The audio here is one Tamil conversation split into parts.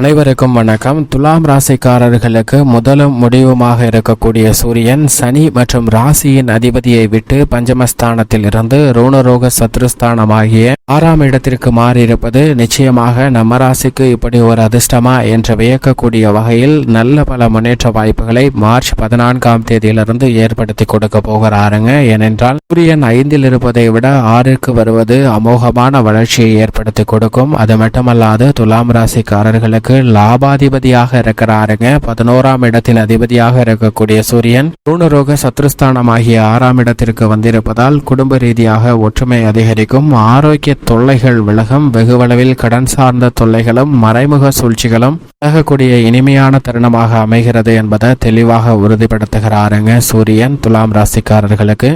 அனைவருக்கும் வணக்கம். துலாம் ராசிக்காரர்களுக்கு முதலும் முடிவுமாக இருக்கக்கூடிய சூரியன் சனி மற்றும் ராசியின் அதிபதியை விட்டு பஞ்சமஸ்தானத்தில் இருந்து ரோணரோக சத்ருஸ்தானமாகிய ஆறாம் இடத்திற்கு மாறியிருப்பது நிச்சயமாக நம்ம ராசிக்கு இப்படி ஒரு அதிர்ஷ்டமா என்று வியக்கக்கூடிய வகையில் நல்ல பல முன்னேற்ற வாய்ப்புகளை மார்ச் பதினான்காம் தேதியிலிருந்து ஏற்படுத்தி கொடுக்க போகிறாருங்க. ஏனென்றால் சூரியன் ஐந்தில் இருப்பதை விட ஆறிற்கு வருவது அமோகமான வளர்ச்சியை ஏற்படுத்தி கொடுக்கும். அது மட்டுமல்லாது துலாம் ராசிக்காரர்களுக்கு லாபாதிபதியாக இருக்கிறாருங்க. பதினோராம் இடத்தின் அதிபதியாக இருக்கக்கூடிய சூரியன் ருணரோக சத்ருஸ்தானமாகிய ஆறாம் இடத்திற்கு வந்திருப்பதால் குடும்ப ரீதியாக ஒற்றுமை அதிகரிக்கும். ஆரோக்கிய தொல்லைகள் விலகும். வெகுவளவில் கடன் சார்ந்த தொல்லைகளும் மறைமுக சூழ்ச்சிகளும் விலகக்கூடிய இனிமையான தருணமாக அமைகிறது என்பதை தெளிவாக உறுதிப்படுத்துகிறாருங்க சூரியன் துலாம் ராசிக்காரர்களுக்கு.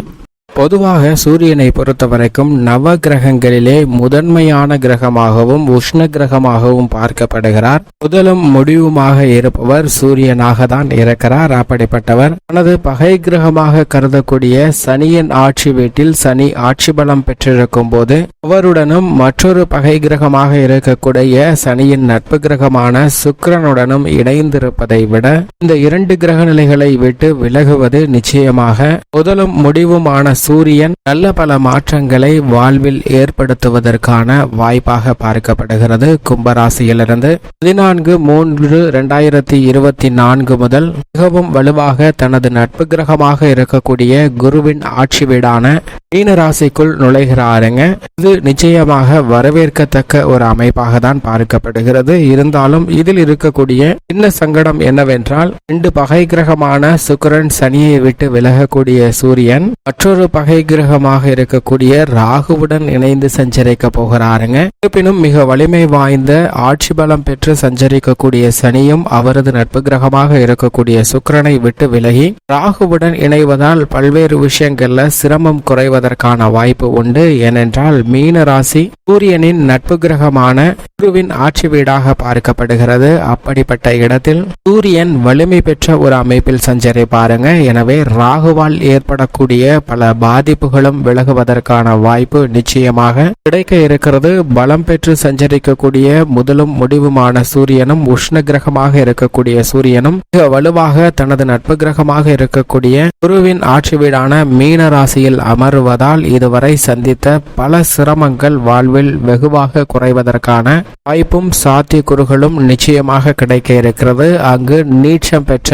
பொதுவாக சூரியனை பொறுத்த வரைக்கும் நவ கிரகங்களிலே முதன்மையான கிரகமாகவும் உஷ்ண கிரகமாகவும் பார்க்கப்படுகிறார். முதலும் முடிவுமாக இருப்பவர் சூரியனாக தான் இருக்கிறார் அப்படிப்பட்டவர். தனது பகை கிரகமாக கருதக்கூடிய சனியின் ஆட்சி வீட்டில் சனி ஆட்சி பலம் பெற்றிருக்கும் போது அவருடனும் மற்றொரு பகை கிரகமாக இருக்கக்கூடிய சனியின் நட்பு கிரகமான சுக்கரனுடனும் இணைந்திருப்பதை விட இந்த இரண்டு கிரக நிலைகளை விட்டு விலகுவது நிச்சயமாக முதலும் முடிவுமான சூரியன் நல்ல பல மாற்றங்களை வாழ்வில் ஏற்படுத்துவதற்கான வாய்ப்பாக பார்க்கப்படுகிறது. கும்பராசியிலிருந்து பதினான்கு மூன்று இரண்டாயிரத்தி இருபத்தி நான்கு முதல் மிகவும் வலுவாக தனது நட்பு கிரகமாக இருக்கக்கூடிய குருவின் ஆட்சி வீடான மீன ராசிக்குள் நுழைகிறாருங்க. இது நிச்சயமாக வரவேற்கத்தக்க ஒரு அமைப்பாக தான் பார்க்கப்படுகிறது. இருந்தாலும் இதில் இருக்கக்கூடிய சின்ன சங்கடம் என்னவென்றால் ரெண்டு பகை கிரகமான சுக்கரன் சனியை விட்டு விலகக்கூடிய சூரியன் மற்றொரு பகை கிரகமாக இருக்கக்கூடிய ராகுவுடன் இணைந்து சஞ்சரிக்க போகிறாருங்க. இருப்பினும் மிக வலிமை வாய்ந்த ஆட்சி பலம் பெற்று சஞ்சரிக்கக்கூடிய சனியும் அவரது நட்பு கிரகமாக இருக்கக்கூடிய சுக்கரனை விட்டு விலகி ராகுவுடன் இணைவதால் பல்வேறு விஷயங்கள்ல சிரமம் குறைவதற்கான வாய்ப்பு உண்டு. ஏனென்றால் மீன ராசி சூரியனின் நட்பு கிரகமான குருவின் ஆட்சி வீடாக பார்க்கப்படுகிறது. அப்படிப்பட்ட இடத்தில் சூரியன் வலிமை பெற்ற ஒரு அமைப்பில் சஞ்சரி பாருங்க. எனவே ராகுவால் ஏற்படக்கூடிய பல பாதிப்புகளும் விலகுவதற்கான வாய்ப்பு நிச்சயமாக கிடைக்க இருக்கிறது. பலம் பெற்று சஞ்சரிக்கக்கூடிய முதலும் முடிவுமான சூரியனும் உஷ்ண கிரகமாக இருக்கக்கூடிய சூரியனும் மிக வலுவாக தனது நட்பு கிரகமாக இருக்கக்கூடிய குருவின் ஆட்சி வீடான மீன ராசியில் அமருவதால் இதுவரை சந்தித்த பல சிரமங்கள் வாழ்வில் வெகுவாக குறைவதற்கான வாய்ப்பும் சாத்தியக்கூறுகளும் நிச்சயமாக கிடைக்க இருக்கிறது. அங்கு நீட்சம் பெற்ற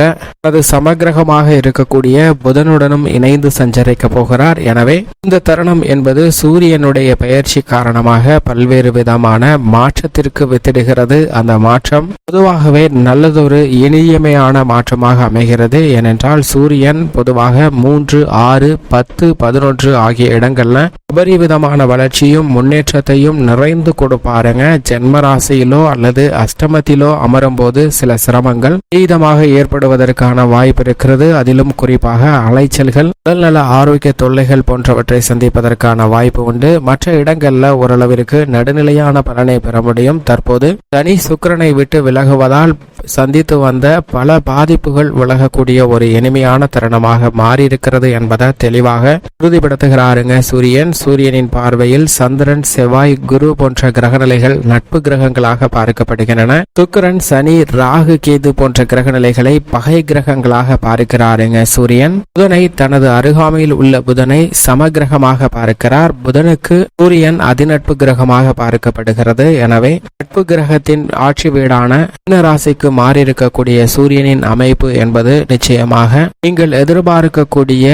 அது சமகிரகமாக இருக்கக்கூடிய புதனுடனும் இணைந்து சஞ்சரிக்க போகிறார். எனவே இந்த தருணம் என்பது சூரியனுடைய பெயர்ச்சி காரணமாக பல்வேறு விதமான மாற்றத்திற்கு வித்திடுகிறது. அந்த மாற்றம் பொதுவாகவே நல்லதொரு இனியமையான மாற்றமாக அமைகிறது. ஏனென்றால் சூரியன் பொதுவாக மூன்று ஆறு பத்து பதினொன்று ஆகிய இடங்கள்ல உபரிவிதமான வளர்ச்சியும் முன்னேற்றத்தையும் நிறைந்து கொடுப்பாருங்க. ஜென்ம ராசியிலோ அல்லது அஷ்டமத்திலோ அமரும் போது சில சிரமங்கள் தீதமாக ஏற்படுவதற்கான வாய்ப்பு இருக்கிறது. அதிலும் குறிப்பாக அலைச்சல்கள் உடல்நல ஆரோக்கிய தொல்லைகள் போன்றவற்றை சந்திப்பதற்கான வாய்ப்பு உண்டு. மற்ற இடங்கள்ல ஓரளவிற்கு நடுநிலையான பலனை பெற முடியும். தற்போது தனி சுக்கிரனை விட்டு விலகுவதால் சந்தித்து வந்த பல பாதிப்புகள் விலகக்கூடிய ஒரு இனிமையான தருணமாக மாறியிருக்கிறது என்பதை தெளிவாக உறுதிப்படுத்துகிறாருங்க சூரியன். சூரியனின் பார்வையில் சந்திரன் செவ்வாய் குரு போன்ற கிரகநிலைகள் நட்பு கிரகங்களாக பார்க்கப்படுகின்றன. சுக்கரன் சனி ராகு கேது போன்ற கிரகநிலைகளை பகை கிரகங்களாக பார்க்கிறாருங்க சூரியன். புதனை தனது அருகாமையில் உள்ள புதனை சமகிரகமாக பார்க்கிறார். புதனுக்கு சூரியன் அதிநட்பு கிரகமாக பார்க்கப்படுகிறது. எனவே நட்பு கிரகத்தின் ஆட்சி வீடான மீனராசிக்கு மாறியிருக்கக்கூடிய சூரியனின் அமைப்பு என்பது நிச்சயமாக நீங்கள் எதிர்பார்க்கக்கூடிய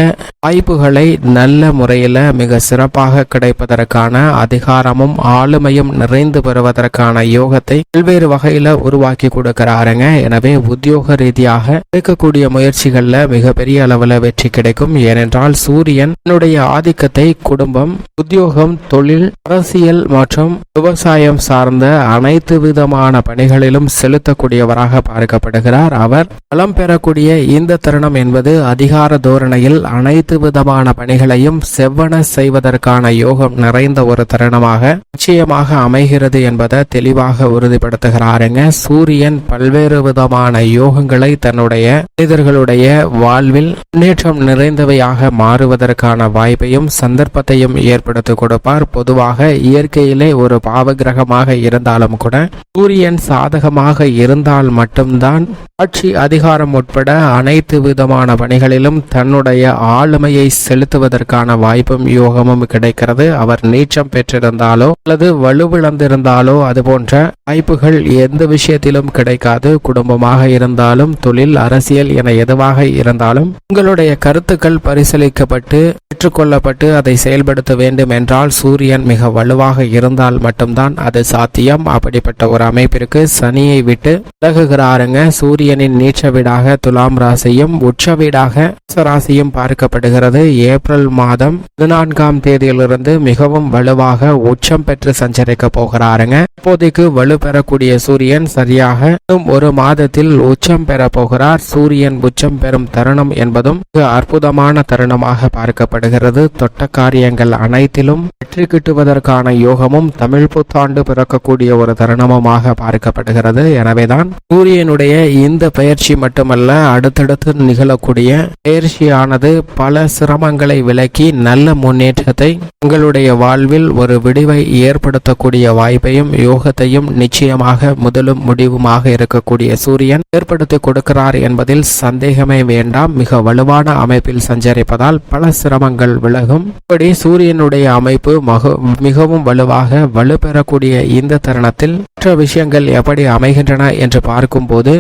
வாய்ப்புகளை நல்ல முறையில் மிக சிறப்பாக கிடைப்பதற்கான அதிகாரமும் ஆளுமையும் நிறைந்து பெறுவதற்கான யோகத்தை பல்வேறு வகையில உருவாக்கி கொடுக்கிறாருங்க. எனவே உத்தியோக ரீதியாக எடுக்கக்கூடிய முயற்சிகள்ல மிகப்பெரிய அளவுல வெற்றி கிடைக்கும். ஏனென்றால் சூரியன் தன்னுடைய ஆதிக்கத்தை குடும்பம் உத்தியோகம் தொழில் அரசியல் மற்றும் விவசாயம் சார்ந்த அனைத்து விதமான பணிகளிலும் செலுத்தக்கூடியவராக தருணமாக பார்க்கப்படுகிறார் அவர். பலம் பெறக்கூடிய இந்த தருணம் என்பது அதிகார தோரணையில் அனைத்து விதமான பணிகளையும் செவ்வன செய்வதற்கான யோகம் நிறைந்த ஒரு தருணமாக நிச்சயமாக அமைகிறது என்பதை தெளிவாக உறுதிப்படுத்துகிறாருங்க. சூரியன் பல்வேறு விதமான யோகங்களை தன்னுடைய மனிதர்களுடைய வாழ்வில் முன்னேற்றம் நிறைந்தவையாக மாறுவதற்கான வாய்ப்பையும் சந்தர்ப்பத்தையும் ஏற்படுத்தி கொடுப்பார். பொதுவாக இயற்கையிலே ஒரு பாவகிரகமாக இருந்தாலும் கூட சூரியன் சாதகமாக இருந்தால் மட்டும்தான் ஆட்சி அதிகாரம் உட்பட அனைத்து விதமான பணிகளிலும் தன்னுடைய ஆளுமையை செலுத்துவதற்கான வாய்ப்பும் யோகமும் கிடைக்கிறது. அவர் நீச்சம் பெற்றிருந்தாலோ அல்லது வலுவிழந்திருந்தாலோ அது போன்ற வாய்ப்புகள் எந்த விஷயத்திலும் கிடைக்காது. குடும்பமாக இருந்தாலும் தொழில் அரசியல் என எதுவாக இருந்தாலும் உங்களுடைய கருத்துக்கள் பரிசீலிக்கப்பட்டு ஏற்றுக்கொள்ளப்பட்டு அதை செயல்படுத்த வேண்டும் என்றால் சூரியன் மிக வலுவாக இருந்தால் மட்டும்தான் அது சாத்தியம். அப்படிப்பட்ட ஒரு அமைப்பிற்கு சனியை விட்டு விலகுகிறாருங்க சூரியனின் நீச்ச வீடாக துலாம் ராசியும் உச்ச வீடாக ராசியும் பார்க்கப்படுகிறது. ஏப்ரல் மாதம் பதினான்காம் தேதியிலிருந்து மிகவும் வலுவாக உச்சம் பெற்று சஞ்சரிக்க போகிறாருங்க. இப்போதைக்கு வலு பெறக்கூடிய சூரியன் சரியாக ஒரு மாதத்தில் உச்சம் பெற போகிறார். சூரியன் உச்சம் பெறும் தருணம் என்பதும் மிக அற்புதமான தருணமாக பார்க்கப்படுகிறது. தொட்ட காரியங்கள் அனைத்திலும் வெற்றி கிட்டுவதற்கான யோகமும் தமிழ் புத்தாண்டு பிறக்கக்கூடிய ஒரு தருணமுமாக பார்க்கப்படுகிறது. எனவேதான் சூரியனுடைய இந்த பயிற்சி மட்டுமல்ல அடுத்தடுத்து நிகழக்கூடிய பயிற்சியானது பல சிரமங்களை விலக்கி நல்ல முன்னேற்றத்தை உங்களுடைய வாழ்வில் ஒரு விடிவை ஏற்படுத்தக்கூடிய வாய்ப்பையும் யோகத்தையும் நிச்சயமாக முதலும் முடிவுமாக இருக்கக்கூடிய சூரியன் ஏற்படுத்தி கொடுக்கிறார் என்பதில் சந்தேகமே வேண்டாம். மிக வலுவான அமைப்பில் சஞ்சரிப்பதால் பல சிரமங்கள் விலகும். இப்படி சூரியனுடைய அமைப்பு மக- மிகவும் வலுவாக வலுப்பெறக்கூடிய இந்த தருணத்தில் மற்ற விஷயங்கள் எப்படி அமைகின்றன என்று பார்க்கும்போது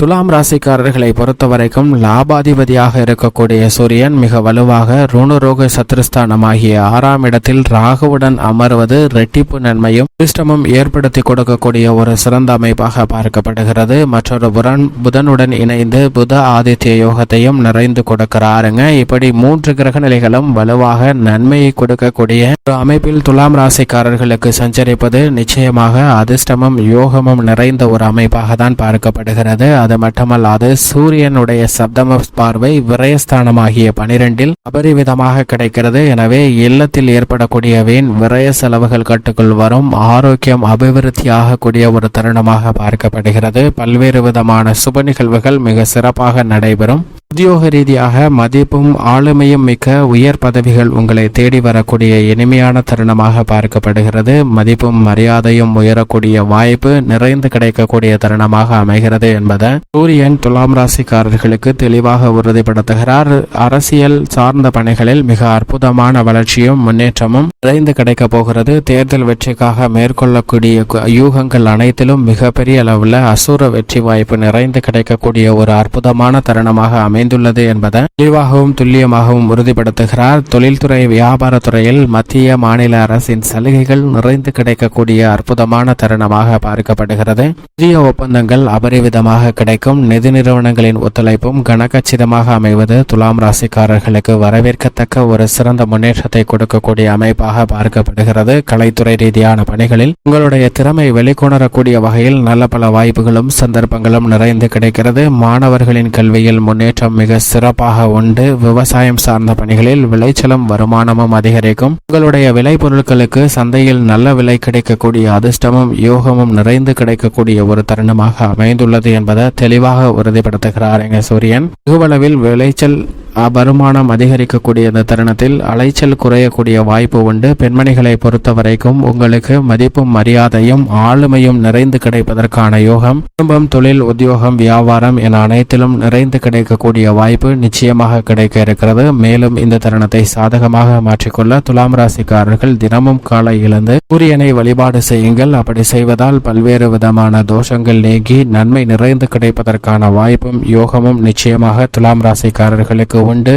துலாம் ராசிக்காரர்களை பொறுத்தவரைக்கும் லாபாதிபதியாக இருக்கக்கூடிய சூரியன் மிக வலுவாக ருணுரோக சத்ருஸ்தானமாகிய ஆறாம் இடத்தில் ராகுவுடன் அமர்வது ரெட்டிப்பு நன்மையும் அதிர்ஷ்டமும் ஏற்படுத்தி கொடுக்கக்கூடிய ஒரு சிறந்த அமைப்பாக பார்க்கப்படுகிறது. மற்றொரு புரன் புதனுடன் இணைந்து புத ஆதித்ய யோகத்தையும் நிறைந்து கொடுக்கிறாருங்க. இப்படி மூன்று கிரக நிலைகளும் வலுவாக நன்மையை கொடுக்கக்கூடிய ஒரு அமைப்பில் துலாம் ராசிக்காரர்களுக்கு சஞ்சரிப்பது நிச்சயமாக அதிர்ஷ்டமும் யோகமும் நிறைந்த ஒரு அமைப்பாக தான் பார்க்கப்படுகிறது அது மட்டுமல்லாது சூரியனுடைய சப்தம பார்வை விரயஸ்தானமாகிய பனிரெண்டில் அபரிவிதமாக கிடைக்கிறது. எனவே இல்லத்தில் ஏற்படக்கூடிய வீண் விரய செலவுகள் கட்டுக்குள் வரும். ஆரோக்கியம் அபிவிருத்தியாகக்கூடிய ஒரு தருணமாக பார்க்கப்படுகிறது. பல்வேறு விதமான சுப நிகழ்வுகள் மிக சிறப்பாக நடைபெறும். உத்தியோக ரீதியாக மதிப்பும் ஆளுமையும் மிக்க உயர் பதவிகள் உங்களை தேடி வரக்கூடிய இனிமையான தருணமாக பார்க்கப்படுகிறது. மதிப்பும் மரியாதையும் உயரக்கூடிய வாய்ப்பு நிறைந்து கிடைக்கக்கூடிய தருணமாக அமைகிறது என்பதை சூரியன் துலாம் ராசிக்காரர்களுக்கு தெளிவாக உறுதிப்படுத்துகிறார். அரசியல் சார்ந்த பணிகளில் மிக அற்புதமான வளர்ச்சியும் முன்னேற்றமும் நிறைந்து கிடைக்கப் போகிறது. தேர்தல் வெற்றிக்காக மேற்கொள்ளக்கூடிய யூகங்கள் அனைத்திலும் மிகப்பெரிய அளவில் அசுர வெற்றி வாய்ப்பு நிறைந்து கிடைக்கக்கூடிய ஒரு அற்புதமான தருணமாக அமைந்துள்ளது என்பதை தெளிவாகவும் துல்லியமாகவும் உறுதிப்படுத்துகிறார். தொழில்துறை வியாபாரத்துறையில் மத்திய மாநில அரசின் சலுகைகள் நிறைந்து கிடைக்கக்கூடிய அற்புதமான தருணமாக பார்க்கப்படுகிறது. புதிய ஒப்பந்தங்கள் அபரிவிதமாக கிடைக்கும். நிதி நிறுவனங்களின் ஒத்துழைப்பும் கனகச்சிதமாக அமைவது துலாம் ராசிக்காரர்களுக்கு வரவேற்கத்தக்க ஒரு சிறந்த முன்னேற்றத்தை கொடுக்கக்கூடிய அமைப்பாக பார்க்கப்படுகிறது. கலைத்துறை ரீதியான பணிகளில் உங்களுடைய திறமை வெளிக்கொணரக்கூடிய வகையில் நல்ல பல வாய்ப்புகளும் சந்தர்ப்பங்களும் நிறைந்து கிடைக்கிறது. மாணவர்களின் கல்வியில் முன்னேற்றம் மிக சிறப்பாக உண்டு. விவசாயம் சார்ந்த பணிகளில் விளைச்சலும் வருமானமும் அதிகரிக்கும். உங்களுடைய விளைபொருட்களுக்கு சந்தையில் நல்ல விலை கிடைக்கக்கூடிய அதிர்ஷ்டமும் யோகமும் நிறைந்து கிடைக்கக்கூடிய ஒரு தருணமாக அமைந்துள்ளது என்பதை தெளிவாக உறுதிப்படுத்துகிறார் எங்க சூரியன். வெகுவளவில் விளைச்சல் வருமானம் அதிகரிக்கக்கூடிய இந்த தருணத்தில் அலைச்சல் குறையக்கூடிய வாய்ப்பு உண்டு. பெண்மணிகளை பொறுத்த வரைக்கும் உங்களுக்கு மதிப்பும் மரியாதையும் ஆளுமையும் நிறைந்து கிடைப்பதற்கான யோகம். குடும்பம் தொழில் உத்தியோகம் வியாபாரம் என அனைத்திலும் நிறைந்து கிடைக்கக்கூடிய வாய்ப்பு நிச்சயமாக கிடைக்க இருக்கிறது. மேலும் இந்த தருணத்தை சாதகமாக மாற்றிக்கொள்ள துலாம் ராசிக்காரர்கள் தினமும் காலை எழுந்து சூரியனை வழிபாடு செய்யுங்கள். அப்படி செய்வதால் பல்வேறு விதமான தோஷங்கள் நீங்கி நன்மை நிறைந்து கிடைப்பதற்கான வாய்ப்பும் யோகமும் நிச்சயமாக துலாம் ராசிக்காரர்களுக்கு உண்டு